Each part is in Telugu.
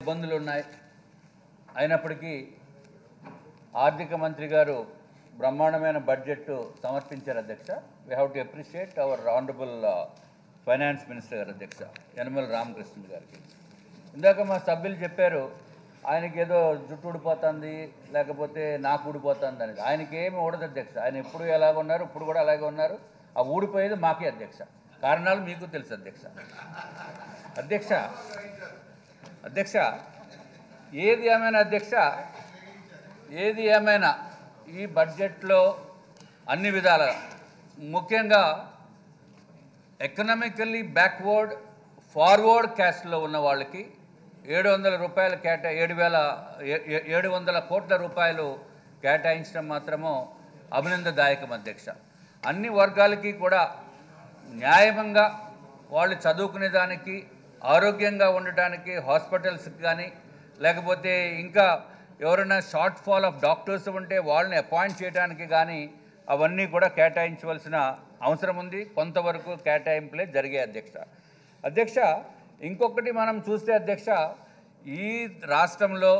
ఇబ్బందులు ఉన్నాయి. అయినప్పటికీ ఆర్థిక మంత్రి గారు బ్రహ్మాండమైన బడ్జెట్ సమర్పించారు అధ్యక్ష. We have to appreciate our honourable finance minister గారు అధ్యక్ష యనమల రామకృష్ణ గారికి. ఇందాక మా సభ్యులు చెప్పారు ఆయనకి ఏదో జుట్టు ఊడిపోతుంది లేకపోతే నాకు ఊడిపోతుంది అనేది. ఆయనకి ఏమి ఊడదు అధ్యక్ష. ఆయన ఎప్పుడు ఎలాగ ఉన్నారు ఇప్పుడు కూడా అలాగే ఉన్నారు. ఆ ఊడిపోయేది మాకే అధ్యక్ష. కారణాలు మీకు తెలుసు అధ్యక్ష. అధ్యక్ష అధ్యక్ష ఏది ఏమైనా అధ్యక్ష ఏది ఏమైనా ఈ బడ్జెట్లో అన్ని విధాలుగా ముఖ్యంగా ఎకనామికల్లీ బ్యాక్వర్డ్ ఫార్వర్డ్ క్యాస్ట్లో ఉన్న వాళ్ళకి ఏడు వందల రూపాయలు కేటా ఏడు వేల ఏ- ఏడు వందల కోట్ల రూపాయలు కేటాయించడం మాత్రము అభినందదాయకం అధ్యక్ష. అన్ని వర్గాలకి కూడా న్యాయంగా వాళ్ళు చదువుకునే దానికి ఆరోగ్యంగా ఉండటానికి హాస్పిటల్స్కి కానీ లేకపోతే ఇంకా ఎవరైనా షార్ట్ ఫాల్ ఆఫ్ డాక్టర్స్ ఉంటే వాళ్ళని అపాయింట్ చేయడానికి కానీ అవన్నీ కూడా కేటాయించవలసిన అవసరం ఉంది. కొంతవరకు కేటాయింపులే జరిగాయి అధ్యక్ష. అధ్యక్ష ఇంకొకటి మనం చూస్తే అధ్యక్ష ఈ రాష్ట్రంలో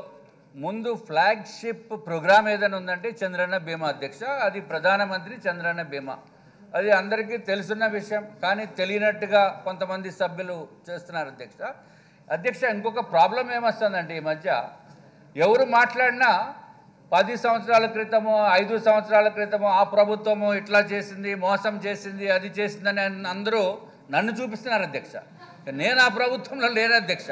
ముందు ఫ్లాగ్షిప్ ప్రోగ్రామ్ ఏదైనా ఉందంటే చంద్రన్న బీమా అధ్యక్ష అది ప్రధానమంత్రి చంద్రన్న బీమా అది అందరికీ తెలుసున్న విషయం కానీ తెలియనట్టుగా కొంతమంది సభ్యులు చేస్తున్నారు అధ్యక్ష. అధ్యక్ష ఇంకొక ప్రాబ్లం ఏమొస్తుందంటే ఈ మధ్య ఎవరు మాట్లాడినా పది సంవత్సరాల క్రితము ఐదు సంవత్సరాల క్రితము ఆ ప్రభుత్వము ఇట్లా చేసింది మోసం చేసింది అది చేసిందని అందరూ నన్ను చూపిస్తున్నారు అధ్యక్ష. నేను ఆ ప్రభుత్వంలో లేను అధ్యక్ష.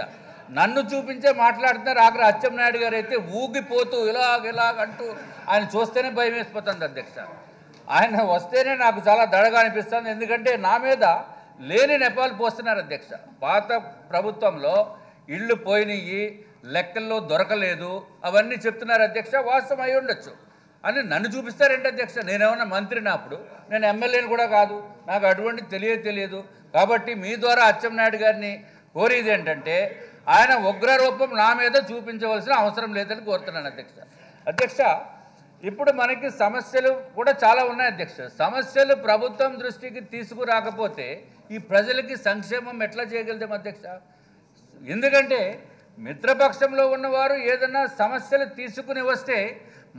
నన్ను చూపించే మాట్లాడుతున్నారు ఆఖరి అచ్చెన్నాయుడు గారు అయితే ఊగిపోతూ ఇలాగ ఇలాగ అంటూ ఆయన చూస్తేనే భయం వేసిపోతుంది అధ్యక్ష. ఆయన వస్తేనే నాకు చాలా దడగా అనిపిస్తుంది. ఎందుకంటే నా మీద లేని నెపాలు పోస్తున్నారు అధ్యక్ష. పాత ప్రభుత్వంలో ఇళ్ళు పోయినాయి లెక్కల్లో దొరకలేదు అవన్నీ చెప్తున్నారు అధ్యక్ష. వాస్తవం అయి ఉండొచ్చు. అని నన్ను చూపిస్తారంటే అధ్యక్ష? నేనేమన్నా మంత్రిని అప్పుడు? నేను ఎమ్మెల్యేని కూడా కాదు. నాకు అటువంటి తెలియదు తెలియదు. కాబట్టి మీ ద్వారా అచ్చెన్నాయుడు గారిని కోరేది ఏంటంటే ఆయన ఉగ్రరూపం నా మీద చూపించవలసిన అవసరం లేదని కోరుతున్నాను అధ్యక్ష. అధ్యక్ష ఇప్పుడు మనకి సమస్యలు కూడా చాలా ఉన్నాయి అధ్యక్ష. సమస్యలు ప్రభుత్వం దృష్టికి తీసుకురాకపోతే ఈ ప్రజలకి సంక్షేమం ఎట్లా చేయగలుగుతాం అధ్యక్ష? ఎందుకంటే మిత్రపక్షంలో ఉన్నవారు ఏదైనా సమస్యలు తీసుకుని వస్తే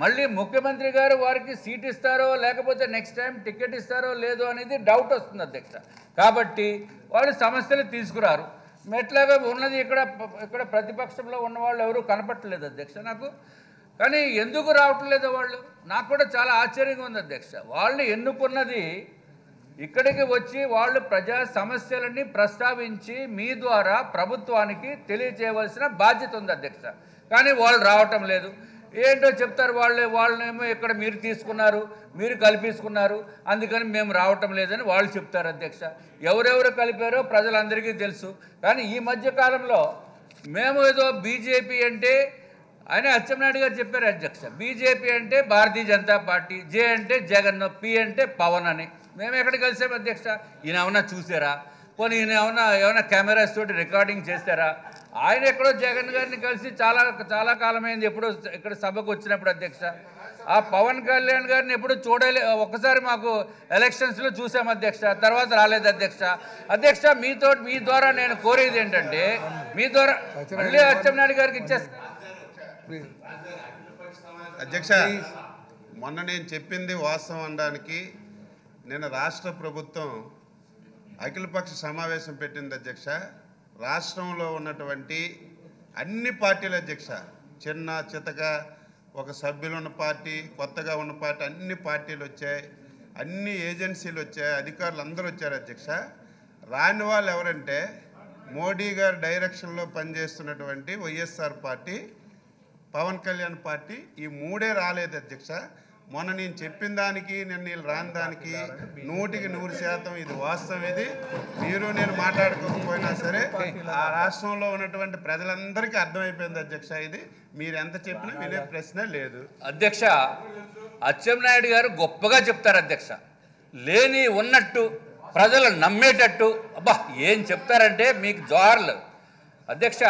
మళ్ళీ ముఖ్యమంత్రి గారు వారికి సీట్ ఇస్తారో లేకపోతే నెక్స్ట్ టైం టికెట్ ఇస్తారో లేదో అనేది డౌట్ వస్తుంది అధ్యక్ష. కాబట్టి వాళ్ళు సమస్యలు తీసుకురారు. ఎట్లాగా ఉన్నది. ఇక్కడ ఇక్కడ ప్రతిపక్షంలో ఉన్న వాళ్ళు ఎవరు కనపట్టలేదు అధ్యక్ష నాకు. కానీ ఎందుకు రావట్లేదు వాళ్ళు? నాకు కూడా చాలా ఆశ్చర్యంగా ఉంది అధ్యక్ష. వాళ్ళు ఎన్నుకున్నది ఇక్కడికి వచ్చి వాళ్ళు ప్రజా సమస్యలన్నీ ప్రస్తావించి మీ ద్వారా ప్రభుత్వానికి తెలియచేయవలసిన బాధ్యత ఉంది అధ్యక్ష. కానీ వాళ్ళు రావటం లేదు. ఏంటో చెప్తారు వాళ్ళే వాళ్ళనేమో ఇక్కడ మీరు తీసుకున్నారు మీరు కల్పించుకున్నారు అందుకని మేము రావటం లేదని వాళ్ళు చెప్తారు అధ్యక్ష. ఎవరెవరు కలిపారో ప్రజలందరికీ తెలుసు. కానీ ఈ మధ్య కాలంలో మేము ఏదో బీజేపీ అంటే ఆయన అచ్చెన్నాయుడు గారు చెప్పారు అధ్యక్ష బీజేపీ అంటే భారతీయ జనతా పార్టీ జే అంటే జగన్ పి అంటే పవన్ అని. మేము ఎక్కడ కలిసాము అధ్యక్ష? ఈయన ఏమన్నా చూసారా? పోనీ ఈయన ఏమన్నా ఏమైనా కెమెరాస్ తోటి రికార్డింగ్ చేస్తారా? ఆయన ఎక్కడో జగన్ గారిని కలిసి చాలా చాలా కాలమైంది. ఎప్పుడో ఇక్కడ సభకు వచ్చినప్పుడు అధ్యక్ష. ఆ పవన్ కళ్యాణ్ గారిని ఎప్పుడు చూడలే ఒక్కసారి మాకు ఎలక్షన్స్లో చూసాం అధ్యక్ష తర్వాత రాలేదు అధ్యక్ష. అధ్యక్ష మీతో మీ ద్వారా నేను కోరేది ఏంటంటే మీ ద్వారా మళ్ళీ అచ్చెన్నాయుడు గారికి ఇచ్చేస్తా. అధ్యక్ష మొన్న నేను చెప్పింది వాస్తవం అనడానికి నిన్న రాష్ట్ర ప్రభుత్వం అఖిలపక్ష సమావేశం పెట్టింది అధ్యక్ష. రాష్ట్రంలో ఉన్నటువంటి అన్ని పార్టీల అధ్యక్ష చిన్న చితక ఒక సభ్యులు ఉన్న పార్టీ కొత్తగా ఉన్న పార్టీ అన్ని పార్టీలు వచ్చాయి అన్ని ఏజెన్సీలు వచ్చాయి అధికారులు అందరూ వచ్చారు అధ్యక్ష. రాని వాళ్ళు ఎవరంటే మోడీ గారి డైరెక్షన్లో పనిచేస్తున్నటువంటి వైఎస్ఆర్ పార్టీ పవన్ కళ్యాణ్ పార్టీ ఈ మూడే రాలేదు అధ్యక్ష. మొన్న నేను చెప్పిన దానికి నేను వీళ్ళు రాని దానికి నూటికి నూరు శాతం ఇది వాస్తవం ఇది. మీరు నేను మాట్లాడుకోకపోయినా సరే ఆ రాష్ట్రంలో ఉన్నటువంటి ప్రజలందరికీ అర్థమైపోయింది అధ్యక్ష ఇది. మీరు ఎంత చెప్పినా వినే ప్రశ్న లేదు. అధ్యక్ష అచ్చెన్నాయుడు గారు గొప్పగా చెప్తారు అధ్యక్ష. లేని ఉన్నట్టు ప్రజలు నమ్మేటట్టు అబ్బా ఏం చెప్తారంటే మీకు జోహార్లు అధ్యక్ష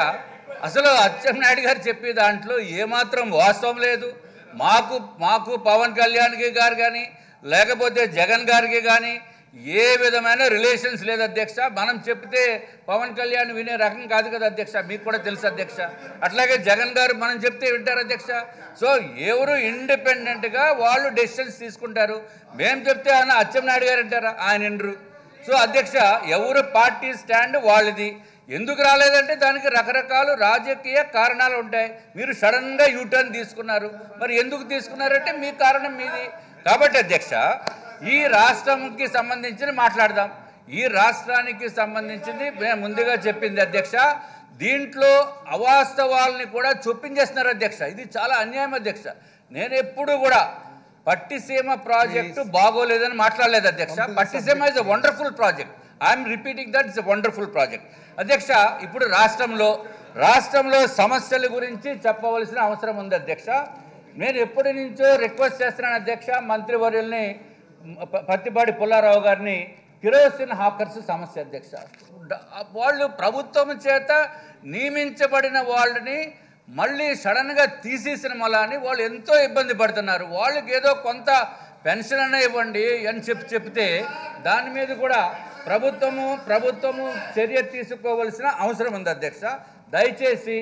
అసలు అచ్చెన్నాయుడు గారు చెప్పే దాంట్లో ఏమాత్రం వాస్తవం లేదు. మాకు మాకు పవన్ కళ్యాణ్కి గారు కానీ లేకపోతే జగన్ గారికి కానీ ఏ విధమైన రిలేషన్స్ లేదు అధ్యక్ష. మనం చెప్తే పవన్ కళ్యాణ్ వినే రకం కాదు కదా అధ్యక్ష. మీకు కూడా తెలుసు అధ్యక్ష. అట్లాగే జగన్ గారు మనం చెప్తే వింటారు అధ్యక్ష. సో ఎవరు ఇండిపెండెంట్గా వాళ్ళు డెసిషన్స్ తీసుకుంటారు. మేము చెప్తే ఆయన అచ్చెన్నాయుడు గారు అంటారా? ఆయన ఇండ్రు. సో అధ్యక్ష ఎవరు పార్టీ స్టాండ్ వాళ్ళది. ఎందుకు రాలేదంటే దానికి రకరకాల రాజకీయ కారణాలు ఉంటాయి. మీరు సడన్గా యూటర్న్ తీసుకున్నారు. మరి ఎందుకు తీసుకున్నారంటే మీ కారణం మీది. కాబట్టి అధ్యక్ష ఈ రాష్ట్రంకి సంబంధించి మాట్లాడదాం. ఈ రాష్ట్రానికి సంబంధించింది మేము ముందుగా చెప్పింది అధ్యక్ష దీంట్లో అవాస్తవాల్ని కూడా చొప్పించేస్తున్నారు అధ్యక్ష. ఇది చాలా అన్యాయం అధ్యక్ష. నేను ఎప్పుడు కూడా పట్టిసీమ ప్రాజెక్టు బాగోలేదని మాట్లాడలేదు అధ్యక్ష. Pattiseema is a wonderful project I'm repeating that is a wonderful project అధ్యక్ష ఇప్పుడు రాష్ట్రంలో రాష్ట్రంలో సమస్యల గురించి చెప్పవలసిన అవసరం ఉంది అధ్యక్ష. నేను ఎప్పటి నుంచో రిక్వెస్ట్ చేస్తున్నాను అధ్యక్ష మంత్రివర్యుల్ని పత్తిపాడి పుల్లారావు గారిని కిరోసిన్ హాకర్స్ సమస్య అధ్యక్ష. వాళ్ళు ప్రభుత్వం చేత నియమించబడిన వాళ్ళని మళ్ళీ సడన్గా తీసేసిన మలాని వాళ్ళు ఎంతో ఇబ్బంది పడుతున్నారు. వాళ్ళకి ఏదో కొంత పెన్షన్ అన్న ఇవ్వండి అని చెప్పి చెప్తే దాని మీద కూడా ప్రభుత్వము ప్రభుత్వము చర్య తీసుకోవలసిన అవసరం ఉంది అధ్యక్ష. దయచేసి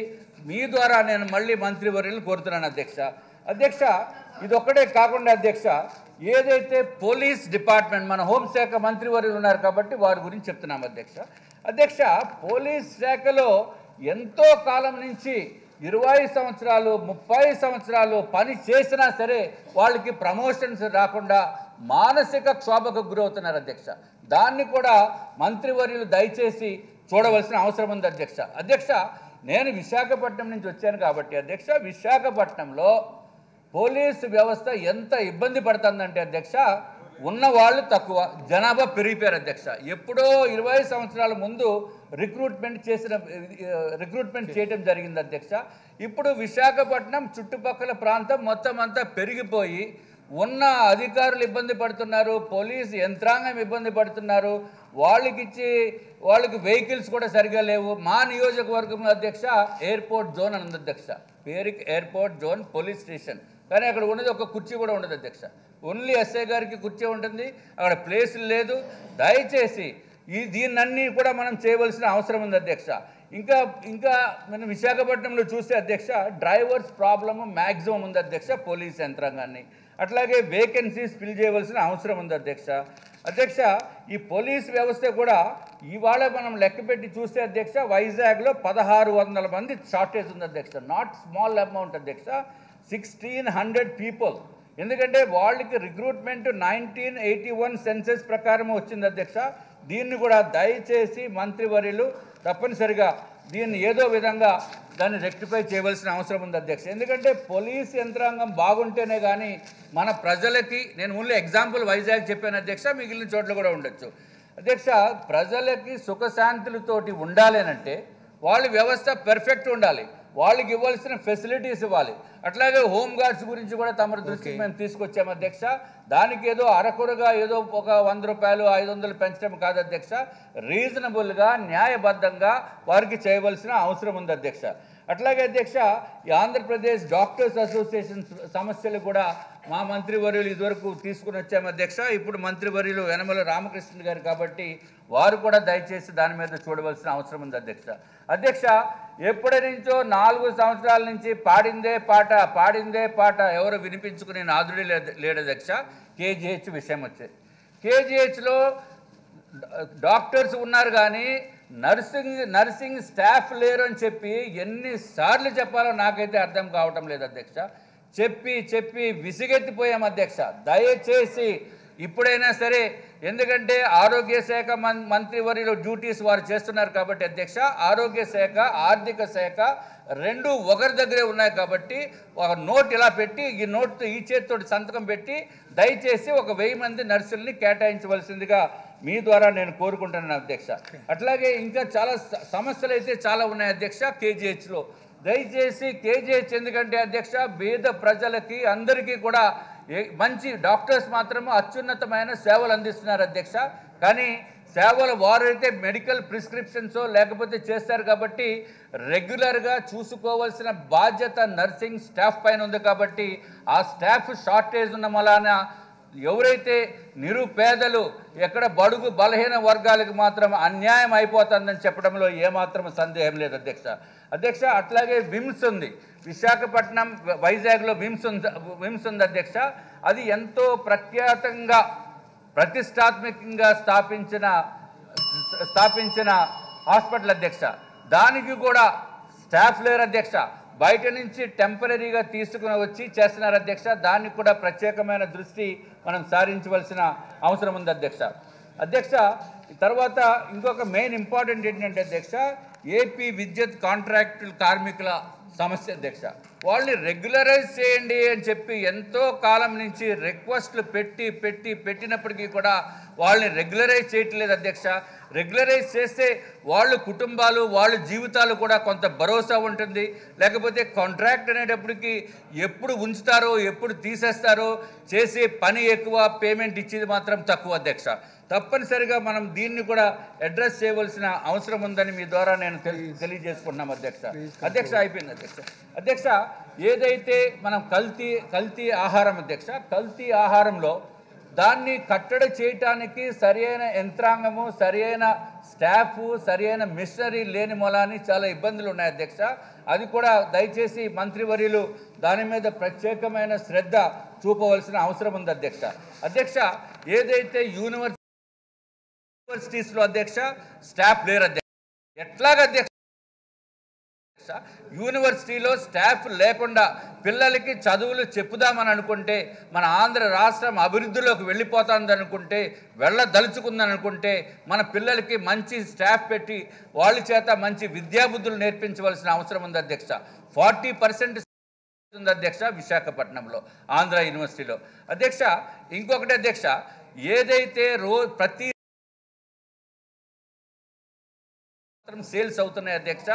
మీ ద్వారా నేను మళ్ళీ మంత్రివర్యులను కోరుతున్నాను అధ్యక్ష. అధ్యక్ష ఇదొక్కటే కాకుండా అధ్యక్ష ఏదైతే పోలీస్ డిపార్ట్మెంట్ మన హోంశాఖ మంత్రివర్యులు ఉన్నారు కాబట్టి వారి గురించి చెప్తున్నాం అధ్యక్ష. అధ్యక్ష పోలీస్ శాఖలో ఎంతో కాలం నుంచి ఇరవై సంవత్సరాలు ముప్పై సంవత్సరాలు పని చేసినా సరే వాళ్ళకి ప్రమోషన్స్ రాకుండా మానసిక క్షోభకు గురవుతున్నారు అధ్యక్ష. దాన్ని కూడా మంత్రివర్యులు దయచేసి చూడవలసిన అవసరం ఉంది అధ్యక్ష. అధ్యక్ష నేను విశాఖపట్నం నుంచి వచ్చాను కాబట్టి అధ్యక్ష విశాఖపట్నంలో పోలీసు వ్యవస్థ ఎంత ఇబ్బంది పడుతుందంటే అధ్యక్ష ఉన్న వాళ్ళు తక్కువ. జనాభా పెరిగిపోయారు అధ్యక్ష. ఎప్పుడో ఇరవై సంవత్సరాల ముందు రిక్రూట్మెంట్ చేసిన రిక్రూట్మెంట్ చేయడం జరిగింది అధ్యక్ష. ఇప్పుడు విశాఖపట్నం చుట్టుపక్కల ప్రాంతం మొత్తం అంతా పెరిగిపోయి ఉన్న అధికారులు ఇబ్బంది పడుతున్నారు పోలీస్ యంత్రాంగం ఇబ్బంది పడుతున్నారు వాళ్ళకి ఇచ్చి వాళ్ళకి వెహికల్స్ కూడా సరిగా లేవు. మా నియోజకవర్గంలో అధ్యక్ష ఎయిర్పోర్ట్ జోన్ అని ఉంది అధ్యక్ష. పేరుకి ఎయిర్పోర్ట్ జోన్ పోలీస్ స్టేషన్. కానీ అక్కడ ఉన్నది ఒక కుర్చీ కూడా ఉండదు అధ్యక్ష. ఓన్లీ ఎస్ఐ గారికి కుర్చీ ఉంటుంది. అక్కడ ప్లేస్ లేదు. దయచేసి ఈ దీన్నన్నీ కూడా మనం చేయవలసిన అవసరం ఉంది అధ్యక్ష. ఇంకా ఇంకా మనం విశాఖపట్నంలో చూస్తే అధ్యక్ష డ్రైవర్స్ ప్రాబ్లము మ్యాక్సిమం ఉంది అధ్యక్ష పోలీస్ యంత్రాంగాన్ని. అట్లాగే వేకెన్సీస్ ఫిల్ చేయవలసిన అవసరం ఉంది అధ్యక్ష. అధ్యక్ష ఈ పోలీస్ వ్యవస్థ కూడా ఇవాళ మనం లెక్క పెట్టి చూస్తే అధ్యక్ష వైజాగ్లో పదహారు వందల మంది షార్టేజ్ ఉంది అధ్యక్ష. నాట్ స్మాల్ అమౌంట్ అధ్యక్ష. సిక్స్టీన్ హండ్రెడ్ పీపుల్ ఎందుకంటే వాళ్ళకి recruitment nineteen eighty one census ప్రకారం వచ్చింది అధ్యక్ష. దీన్ని కూడా దయచేసి మంత్రివర్యులు తప్పనిసరిగా దీన్ని ఏదో విధంగా దాన్ని రెక్టిఫై చేయవలసిన అవసరం ఉంది అధ్యక్ష. ఎందుకంటే పోలీస్ యంత్రాంగం బాగుంటేనే కానీ మన ప్రజలకి నేను ఓన్లీ ఎగ్జాంపుల్ వైజాగ్ చెప్పాను అధ్యక్ష మిగిలిన చోట్ల కూడా ఉండొచ్చు. అధ్యక్ష ప్రజలకి సుఖశాంతులతోటి ఉండాలి అంటే వాళ్ళ వ్యవస్థ పెర్ఫెక్ట్ ఉండాలి. వాళ్ళకి ఇవ్వాల్సిన ఫెసిలిటీస్ ఇవ్వాలి. అట్లాగే హోమ్ గార్డ్స్ గురించి కూడా తమ దృష్టికి మేము తీసుకొచ్చాము అధ్యక్ష. దానికి ఏదో అరకొరగా ఏదో ఒక వంద రూపాయలు ఐదు వందలు పెంచడం కాదు అధ్యక్ష. రీజనబుల్గా న్యాయబద్ధంగా వారికి చేయవలసిన అవసరం ఉంది అధ్యక్ష. అట్లాగే అధ్యక్ష ఈ ఆంధ్రప్రదేశ్ డాక్టర్స్ అసోసియేషన్ సమస్యలు కూడా మా మంత్రివర్యులు ఇదివరకు తీసుకుని వచ్చాము అధ్యక్ష. ఇప్పుడు మంత్రివర్యులు యనమల రామకృష్ణ గారు కాబట్టి వారు కూడా దయచేసి దాని మీద చూడవలసిన అవసరం ఉంది అధ్యక్ష. అధ్యక్ష ఎప్పటి నుంచో నాలుగు సంవత్సరాల నుంచి పాడిందే పాట పాడిందే పాట ఎవరు వినిపించుకునే నాదుడి లేదు లేడు అధ్యక్ష కేజీహెచ్ విషయం వచ్చేది. కేజీహెచ్లో డాక్టర్స్ ఉన్నారు కానీ నర్సింగ్ నర్సింగ్ స్టాఫ్ లేరు అని చెప్పి ఎన్నిసార్లు చెప్పాలో నాకైతే అర్థం కావటం లేదు అధ్యక్ష. చెప్పి చెప్పి విసిగెత్తిపోయాం అధ్యక్ష. దయచేసి ఇప్పుడైనా సరే ఎందుకంటే ఆరోగ్య శాఖ మం మంత్రివర్యులు డ్యూటీస్ వారు చేస్తున్నారు కాబట్టి అధ్యక్ష ఆరోగ్య శాఖ ఆర్థిక శాఖ రెండు ఒకరి దగ్గరే ఉన్నాయి కాబట్టి ఒక నోట్ ఇలా పెట్టి ఈ నోట్తో ఈ చేతితో సంతకం పెట్టి దయచేసి ఒక వెయ్యి మంది నర్సుల్ని కేటాయించవలసిందిగా మీ ద్వారా నేను కోరుకుంటున్నాను అధ్యక్ష. అట్లాగే ఇంకా చాలా సమస్యలు అయితే చాలా ఉన్నాయి అధ్యక్ష కేజీహెచ్లో. దయచేసి కేజీహెచ్ ఎందుకంటే అధ్యక్ష పేద ప్రజలకి అందరికీ కూడా మంచి డాక్టర్స్ మాత్రము అత్యున్నతమైన సేవలు అందిస్తున్నారు అధ్యక్ష. కానీ సేవలు వారైతే మెడికల్ ప్రిస్క్రిప్షన్స్ లేకపోతే చేస్తారు కాబట్టి రెగ్యులర్గా చూసుకోవాల్సిన బాధ్యత నర్సింగ్ స్టాఫ్ పైన ఉంది కాబట్టి ఆ స్టాఫ్ షార్టేజ్ ఉన్న మలానా ఎవరైతే నిరుపేదలు ఎక్కడ బడుగు బలహీన వర్గాలకు మాత్రం అన్యాయం అయిపోతుందని చెప్పడంలో ఏమాత్రం సందేహం లేదు అధ్యక్ష. అధ్యక్ష అట్లాగే విమ్స్ ఉంది. విశాఖపట్నం వైజాగ్లో విమ్స్ ఉంది విమ్స్ ఉంది అధ్యక్ష. అది ఎంతో ప్రఖ్యాతంగా ప్రతిష్టాత్మకంగా స్థాపించిన స్థాపించిన హాస్పిటల్ అధ్యక్ష. దానికి కూడా స్టాఫ్ లేరు అధ్యక్ష. బయట నుంచి టెంపరీగా తీసుకుని వచ్చి చేస్తున్నారు అధ్యక్ష. దానికి కూడా ప్రత్యేకమైన దృష్టి మనం సారించవలసిన అవసరం ఉంది అధ్యక్ష. అధ్యక్ష తర్వాత ఇంకొక మెయిన్ ఇంపార్టెంట్ ఏంటంటే అధ్యక్ష ఏపీ విద్యుత్ కాంట్రాక్టు కార్మికుల సమస్య అధ్యక్ష. వాళ్ళని రెగ్యులరైజ్ చేయండి అని చెప్పి ఎంతో కాలం నుంచి రిక్వెస్ట్లు పెట్టి పెట్టి పెట్టినప్పటికీ కూడా వాళ్ళని రెగ్యులరైజ్ చేయట్లేదు అధ్యక్ష. రెగ్యులరైజ్ చేస్తే వాళ్ళ కుటుంబాలు వాళ్ళ జీవితాలు కూడా కొంత భరోసా ఉంటుంది. లేకపోతే కాంట్రాక్ట్ అనేటప్పటికి ఎప్పుడు ఉంచుతారో ఎప్పుడు తీసేస్తారో చేసే పని ఎక్కువ పేమెంట్ ఇచ్చేది మాత్రం తక్కువ అధ్యక్ష. తప్పనిసరిగా మనం దీన్ని కూడా అడ్రస్ చేయవలసిన అవసరం ఉందని మీ ద్వారా నేను తెలి- తెలియజేసుకుంటున్నాం అధ్యక్ష. అధ్యక్ష అయిపోయింది అధ్యక్ష. అధ్యక్ష ఏదైతే మనం కల్తీ కల్తీ ఆహారం అధ్యక్ష కల్తీ ఆహారంలో దాన్ని కట్టడి చేయటానికి సరియైన యంత్రాంగము సరియైన స్టాఫ్ సరియైన మిషనరీ లేని మూలాన్ని చాలా ఇబ్బందులు ఉన్నాయి అధ్యక్ష. అది కూడా దయచేసి మంత్రివర్యులు దాని మీద ప్రత్యేకమైన శ్రద్ధ చూపవలసిన అవసరం ఉంది అధ్యక్ష. అధ్యక్ష ఏదైతే యూనివర్సిటీ యూనివర్సిటీస్లో అధ్యక్ష స్టాఫ్ లేరు అధ్యక్ష. ఎట్లాగ అధ్యక్ష యూనివర్సిటీలో స్టాఫ్ లేకుండా పిల్లలకి చదువులు చెప్పుదామని అనుకుంటే మన ఆంధ్ర రాష్ట్రం అభివృద్ధిలోకి వెళ్ళిపోతుంది అనుకుంటే వెళ్ళదలుచుకుందని అనుకుంటే మన పిల్లలకి మంచి స్టాఫ్ పెట్టి వాళ్ళ చేత మంచి విద్యాబుద్ధులు నేర్పించవలసిన అవసరం ఉంది అధ్యక్ష. ఫార్టీ పర్సెంట్ ఉంది అధ్యక్ష విశాఖపట్నంలో ఆంధ్ర యూనివర్సిటీలో. అధ్యక్ష ఇంకొకటి అధ్యక్ష ఏదైతే రో ప్రతి సేల్స్ అవుతున్నాయి అధ్యక్ష.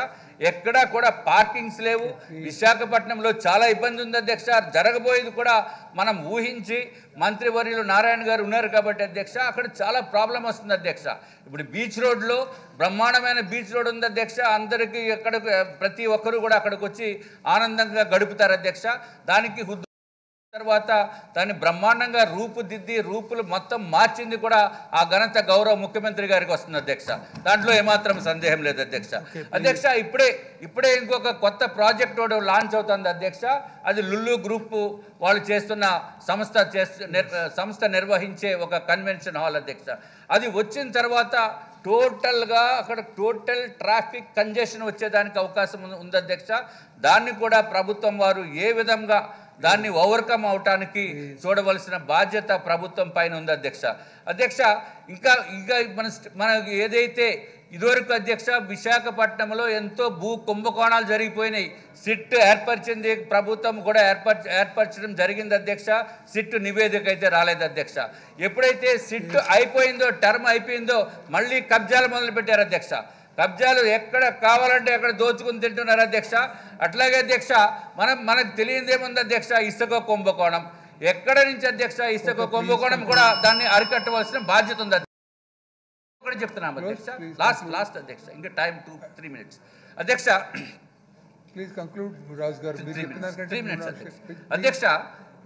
ఎక్కడా కూడా పార్కింగ్స్ లేవు. విశాఖపట్నంలో చాలా ఇబ్బంది ఉంది అధ్యక్ష. జరగబోయేది కూడా మనం ఊహించి మంత్రివర్యులు నారాయణ గారు ఉన్నారు కాబట్టి అధ్యక్ష అక్కడ చాలా ప్రాబ్లం వస్తుంది అధ్యక్ష. ఇప్పుడు బీచ్ రోడ్లో బ్రహ్మాండమైన బీచ్ రోడ్ ఉంది అధ్యక్ష. అందరికీ ఎక్కడ ప్రతి ఒక్కరూ కూడా అక్కడికి వచ్చి ఆనందంగా గడుపుతారు అధ్యక్ష. దానికి తర్వాత దాన్ని బ్రహ్మాండంగా రూపుదిద్ది రూపులు మొత్తం మార్చింది కూడా ఆ ఘనత గౌరవ ముఖ్యమంత్రి గారికి వస్తుంది అధ్యక్ష. దాంట్లో ఏమాత్రం సందేహం లేదు అధ్యక్ష. అధ్యక్ష ఇప్పుడే ఇప్పుడే ఇంకొక కొత్త ప్రాజెక్ట్ లాంచ్ అవుతుంది అధ్యక్ష. అది లుల్లు గ్రూప్ వాళ్ళు చేస్తున్న సంస్థ సంస్థ నిర్వహించే ఒక కన్వెన్షన్ హాల్ అధ్యక్ష. అది వచ్చిన తర్వాత టోటల్గా అక్కడ టోటల్ ట్రాఫిక్ కంజెషన్ వచ్చేదానికి అవకాశం ఉంది అధ్యక్ష. దాన్ని కూడా ప్రభుత్వం వారు ఏ విధంగా దాన్ని ఓవర్కమ్ అవటానికి చూడవలసిన బాధ్యత ప్రభుత్వం పైన ఉంది అధ్యక్ష. అధ్యక్ష ఇంకా ఇంకా మన స్ట్- మన ఏదైతే ఇదివరకు అధ్యక్ష విశాఖపట్నంలో ఎంతో భూ కుంభకోణాలు జరిగిపోయినాయి. సిట్ ఏర్పరిచింది ప్రభుత్వం కూడా ఏర్పరచ ఏర్పరచడం జరిగింది అధ్యక్ష. సిట్ నివేదిక అయితే రాలేదు అధ్యక్ష. ఎప్పుడైతే సిట్ అయిపోయిందో టర్మ్ అయిపోయిందో మళ్ళీ కబ్జాలు మొదలుపెట్టారు అధ్యక్ష. కబ్జాలు ఎక్కడ కావాలంటే అక్కడ దోచుకుని తింటున్నారు అధ్యక్ష. అట్లాగే అధ్యక్ష మనం మనకు తెలియదు ఏముంది అధ్యక్ష ఇసుక కుంభకోణం. ఎక్కడ నుంచి అధ్యక్ష ఇసుక కుంభకోణం కూడా దాన్ని అరికట్టవలసిన బాధ్యత ఉంది అధ్యక్ష. చెప్తున్నాం అధ్యక్ష. లాస్ట్ లాస్ట్ అధ్యక్ష. ఇంకా టైం టూ త్రీ మినిట్స్. అధ్యక్ష. ప్లీజ్ కంక్లూడ్ రాజు గారు. త్రీ మినిట్స్ అధ్యక్ష.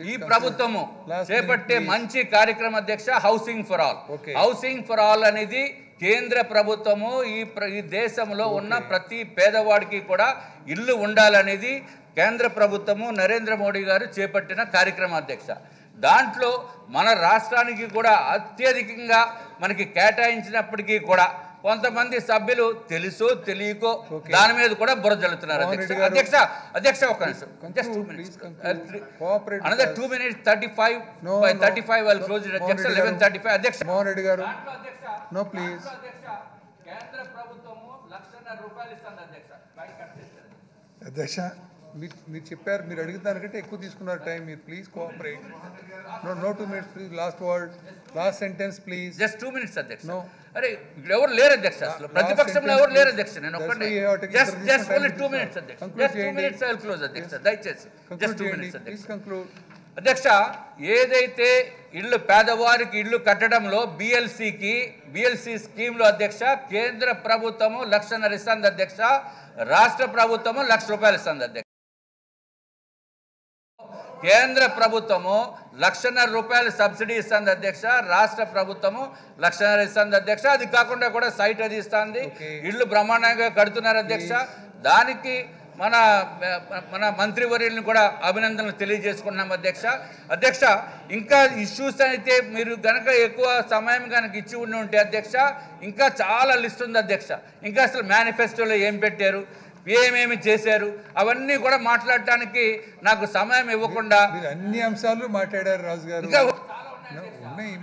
ఈ. ప్రభుత్వము చేపట్టే. మంచి కార్యక్రమం అధ్యక్ష housing for all. Housing for all అనేది కేంద్ర ప్రభుత్వము ఈ ఈ దేశంలో ఉన్న ప్రతి పేదవాడికి కూడా ఇల్లు ఉండాలనేది కేంద్ర ప్రభుత్వము నరేంద్ర మోడీ గారు చేపట్టిన కార్యక్రమం అధ్యక్ష దాంట్లో మన రాష్ట్రానికి కూడా అత్యధికంగా మనకి కేటాయించినప్పటికీ కూడా కొంతమంది సభ్యులు తెలుసో తెలియకో. దాని మీద కూడా బుర్ర జల్లుతున్నారు అధ్యక్ష అధ్యక్ష అధ్యక్ష ఒక్క నిమిషం just two minutes another. Two thirty five by. Thirty five వాళ్ళు క్లోజ్ మోహన్ అధ్యక్ష రెడ్డి లెవెన్. థర్టీ ఫైవ్ అధ్యక్ష మోహన్ రెడ్డి గారు దాంట్లో అధ్యక్ష No, please. దాంట్లో అధ్యక్ష కేంద్ర ప్రభుత్వము లక్షన్నర రూపాయలు ఇస్తుంది అధ్యక్ష పై కట్ చేస్తారు. అధ్యక్ష మీరు మీరు చెప్పారు మీరు అడిగిన దానికంటే ఎక్కువ తీసుకున్నారు టైం మీరు. Please cooperate no no two minutes please last word last sentence please just two minutes అధ్యక్ష. No. అరే ఇక్కడ ఎవరు లేరు అధ్యక్ష అసలు. ప్రతిపక్షంలో ఎవరు లేరు అధ్యక్ష. నేను ఒక్కడే just just only two minutes. అధ్యక్ష. Just two. Minutes I close అధ్యక్ష. దయచేసి. జస్ట్ టూ మినిట్స్ అధ్యక్ష. అధ్యక్ష ఏదైతే ఇల్లు పేదవారికి ఇల్లు కట్టడంలో బిఎల్సికి బిఎల్సి స్కీమ్లో అధ్యక్ష కేంద్ర ప్రభుత్వము లక్షన్నర ఇస్తుంది అధ్యక్ష రాష్ట్ర ప్రభుత్వము లక్ష రూపాయలు ఇస్తుంది అధ్యక్ష. కేంద్ర ప్రభుత్వము లక్షన్నర రూపాయలు సబ్సిడీ ఇస్తుంది అధ్యక్ష రాష్ట్ర ప్రభుత్వము లక్షన్నర ఇస్తుంది అధ్యక్ష. అది కాకుండా కూడా సైట్ అది ఇస్తుంది. ఇళ్ళు బ్రహ్మాండంగా కడుతున్నారు అధ్యక్ష. దానికి మన మన మంత్రివర్యులను కూడా అభినందనలు తెలియజేసుకున్నాం అధ్యక్ష. అధ్యక్ష ఇంకా ఇష్యూస్ అయితే మీరు గనక ఎక్కువ సమయం కనుక ఇచ్చి ఉండి ఉంటే అధ్యక్ష ఇంకా చాలా లిస్ట్ ఉంది అధ్యక్ష. ఇంకా అసలు మేనిఫెస్టోలో ఏం పెట్టారు? ఏమేమి చేశారు? అవన్నీ కూడా మాట్లాడటానికి నాకు సమయం ఇవ్వకుండా మీరు అన్ని అంశాలు మాట్లాడారు రాజు గారు ఉన్నాయి.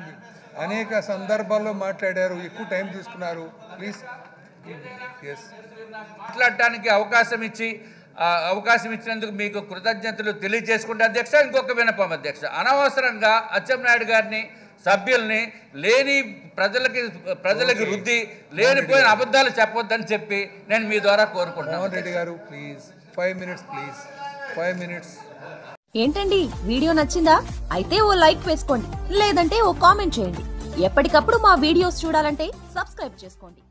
అనేక సందర్భాల్లో మాట్లాడారు. ఎక్కువ టైం తీసుకున్నారు. ప్లీజ్. మాట్లాడటానికి అవకాశం ఇచ్చి అవకాశం ఇచ్చినందుకు మీకు కృతజ్ఞతలు తెలియజేసుకుంటే అధ్యక్ష ఇంకొక వినపం అధ్యక్ష. అనవసరంగా అచ్చెన్నాయుడు గారిని సభ్యుల్ని లేని ప్రజలకి ప్రజలకి రుద్ది లేనిపోయిన అబద్ధాలు చెప్పొద్దని చెప్పి నేను మీ ద్వారా కోరుకుంటున్నాను రెడ్డి గారు please. Five minutes please. Five minutes. ఏంటండి వీడియో నచ్చిందా? అయితే ఓ లైక్ వేసుకోండి లేదంటే ఓ కామెంట్ చేయండి. ఎప్పటికప్పుడు మా వీడియోస్ చూడాలంటే సబ్స్క్రైబ్ చేసుకోండి.